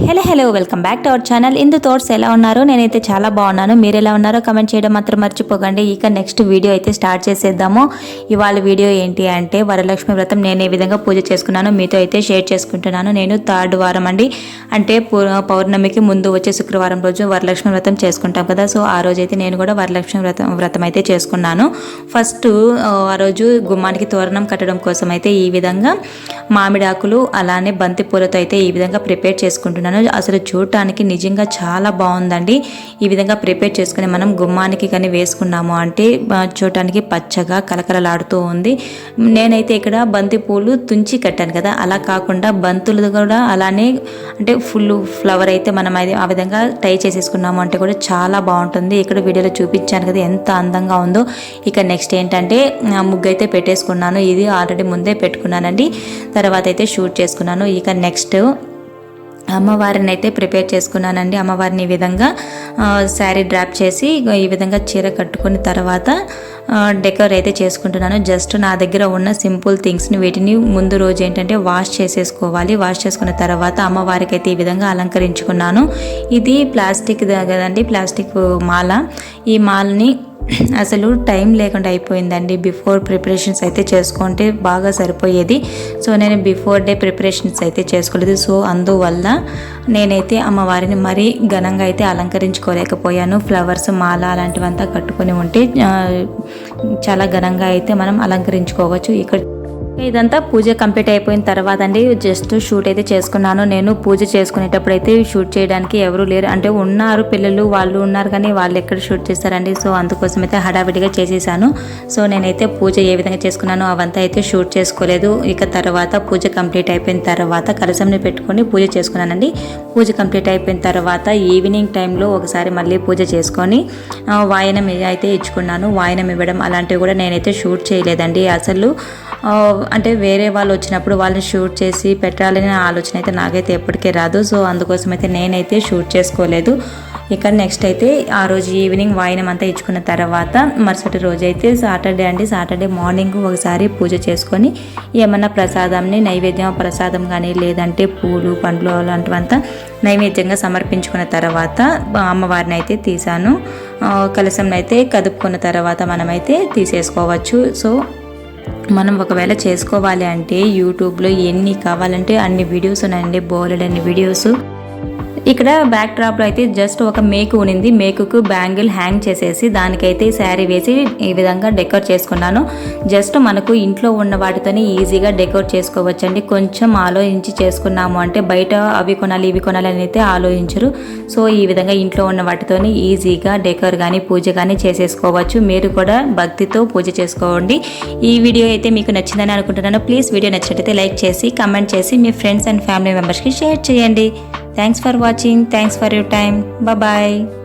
Hello hello welcome back to our channel Indu thoughts ఎలా ఉన్నారు? నేనైతే చాలా బాగున్నాను. మీరు ఎలా ఉన్నారో కమెంట్ చేయడం మాత్రం మర్చిపోకండి. ఇక నెక్స్ట్ వీడియో అయితే స్టార్ట్ చేసేద్దాము. ఇవాళ వీడియో ఏంటి అంటే వరలక్ష్మి వ్రతం నేను ఏ విధంగా పూజ చేసుకున్నాను మీతో అయితే షేర్ చేసుకుంటున్నాను. నేను థర్డ్ వారం అండి. అంటే పౌర్ణమికి ముందు వచ్చే శుక్రవారం రోజు వరలక్ష్మి వ్రతం చేసుకుంటాం కదా. సో ఆ రోజు అయితే నేను కూడా వరలక్ష్మి వ్రతం వ్రతం అయితే చేసుకున్నాను. ఫస్ట్ ఆ రోజు గుమ్మానికి తోరణం కట్టడం కోసం అయితే ఈ విధంగా మామిడాకులు అలానే బంతి పూలతో అయితే ఈ విధంగా ప్రిపేర్ చేసుకుంటున్నాను. అసలు చూడటానికి నిజంగా చాలా బాగుందండి. ఈ విధంగా ప్రిపేర్ చేసుకుని మనం గుమ్మానికి కానీ వేసుకున్నాము అంటే చూడటానికి పచ్చగా కలకలలాడుతూ ఉంది. నేనైతే ఇక్కడ బంతి పూలు తుంచి కట్టాను కదా. అలా కాకుండా బంతులు కూడా అలానే అంటే ఫుల్ ఫ్లవర్ అయితే మనం అది ఆ విధంగా టై చేసేసుకున్నాము అంటే కూడా చాలా బాగుంటుంది. ఇక్కడ వీడియోలో చూపించాను కదా ఎంత అందంగా ఉందో. ఇక నెక్స్ట్ ఏంటంటే ముగ్గు అయితే పెట్టేసుకున్నాను. ఇది ఆల్రెడీ ముందే పెట్టుకున్నానండి. తర్వాత అయితే షూట్ చేసుకున్నాను. ఇక నెక్స్ట్ అమ్మవారిని అయితే ప్రిపేర్ చేసుకున్నానండి. అమ్మవారిని ఈ విధంగా శారీ డ్రాప్ చేసి ఈ విధంగా చీర కట్టుకున్న తర్వాత ఆ, డెకర్ అయితే చేసుకుంటున్నాను. జస్ట్ నా దగ్గర ఉన్న సింపుల్ థింగ్స్ని వీటిని ముందు రోజు ఏంటంటే వాష్ చేసేసుకోవాలి. వాష్ చేసుకున్న తర్వాత అమ్మవారికి అయితే ఈ విధంగా అలంకరించుకున్నాను. ఇది ప్లాస్టిక్ కదండి ప్లాస్టిక్ మాల. ఈ మాలని అసలు టైం లేకుండా అయిపోయిందండి. బిఫోర్ ప్రిపరేషన్స్ అయితే చేసుకుంటే బాగా సరిపోయేది. సో నేను బిఫోర్ డే ప్రిపరేషన్స్ అయితే చేసుకోలేదు. సో అందువల్ల నేనైతే అమ్మవారిని మరీ ఘనంగా అయితే అలంకరించుకోలేకపోయాను. ఫ్లవర్స్ మాల అలాంటివంతా కట్టుకొని ఉంటే చాలా ఘనంగా అయితే మనం అలంకరించుకోవచ్చు. ఇక్కడ ఇదంతా పూజ కంప్లీట్ అయిపోయిన తర్వాత అండి జస్ట్ షూట్ అయితే చేసుకున్నాను. నేను పూజ చేసుకునేటప్పుడు అయితే షూట్ చేయడానికి ఎవరు లేరు. అంటే ఉన్నారు పిల్లలు వాళ్ళు ఉన్నారు కానీ వాళ్ళు ఎక్కడ షూట్ చేస్తారండి? సో అందుకోసం అయితే హడావిడిగా చేసేసాను. సో నేనైతే పూజ ఏ విధంగా చేసుకున్నానో అవంతా అయితే షూట్ చేసుకోలేదు. ఇక తర్వాత పూజ కంప్లీట్ అయిపోయిన తర్వాత కలసంని పెట్టుకొని పూజ చేసుకున్నానండి. పూజ కంప్లీట్ అయిపోయిన తర్వాత ఈవినింగ్ టైంలో ఒకసారి మళ్ళీ పూజ చేసుకొని వాయనం అయితే ఇచ్చుకున్నాను. వాయనం ఇవ్వడం అలాంటివి కూడా నేనైతే షూట్ చేయలేదండి. అసలు అంటే వేరే వాళ్ళు వచ్చినప్పుడు వాళ్ళని షూట్ చేసి పెట్టాలనే ఆలోచన అయితే నాకైతే ఎప్పటికీ రాదు. సో అందుకోసం అయితే నేనైతే షూట్ చేసుకోలేదు. ఇక నెక్స్ట్ అయితే ఆ రోజు ఈవినింగ్ వాయినం అంతా ఇచ్చుకున్న తర్వాత మరుసటి రోజు అయితే సాటర్డే అండి. సాటర్డే మార్నింగ్ ఒకసారి పూజ చేసుకొని ఏమన్నా ప్రసాదంని నైవేద్యం ప్రసాదం కానీ లేదంటే పూలు పండ్లు అలాంటివంతా నైవేద్యంగా సమర్పించుకున్న తర్వాత అమ్మవారిని అయితే తీసాను ఆ, కలశంని అయితే కదుపుకున్న తర్వాత మనమైతే తీసేసుకోవచ్చు. సో మనం ఒకవేళ చేసుకోవాలి అంటే యూట్యూబ్లో ఎన్ని కావాలంటే అన్ని వీడియోస్ ఉన్నాయండి బోలెడ్ అన్ని వీడియోస్ ఇక్కడ బ్యాక్ డ్రాప్లో అయితే జస్ట్ ఒక మేకు ఉనింది. మేకుకు బ్యాంగిల్ హ్యాంగ్ చేసేసి దానికైతే శారీ వేసి ఈ విధంగా డెకోర్ చేసుకున్నాను. జస్ట్ మనకు ఇంట్లో ఉన్న వాటితోనే ఈజీగా డెకోర్ చేసుకోవచ్చండి. కొంచెం ఆలోచించి చేసుకున్నాము అంటే బయట అవి కొనాలి ఇవి కొనాలి అని అయితే ఆలోచించరు. సో ఈ విధంగా ఇంట్లో ఉన్న వాటితోని ఈజీగా డెకోర్ కానీ పూజ కానీ చేసేసుకోవచ్చు. మీరు కూడా భక్తితో పూజ చేసుకోండి. ఈ వీడియో అయితే మీకు నచ్చిందని అనుకుంటున్నాను. ప్లీజ్ వీడియో నచ్చినట్టయితే లైక్ చేసి కమెంట్ చేసి మీ ఫ్రెండ్స్ అండ్ ఫ్యామిలీ మెంబర్స్కి షేర్ చేయండి. Thanks for watching. Thanks for your time. Bye bye.